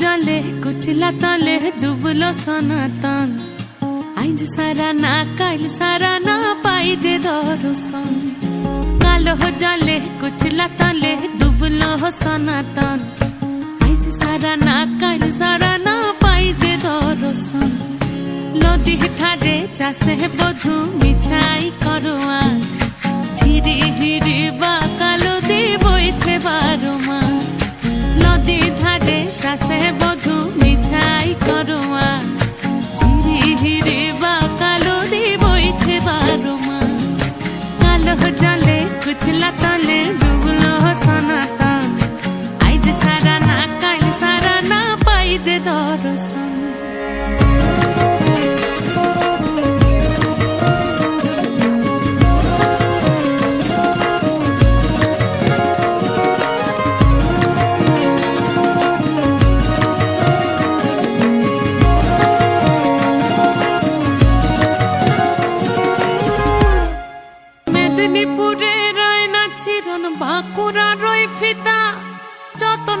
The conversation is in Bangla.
জলে কুচলা তলে ডুবলো সনাতন আইজ সারা না কাল সারা না পাই যে দর্শন কালো জলে কুচলা তলে ডুবলো সনাতন আইজ সারা না কাল সারা না পাই যে দর্শন নদী ধারে চাষে বধু মিঠাই করো আস ঝিরি হিরি বা কালো দি বইছে বারো মাস নদী ধারে চাষে যে দর্শন মেদিনীপুরে রয় না ছিরন বাঁকুড়া রয় ফিতা। যতন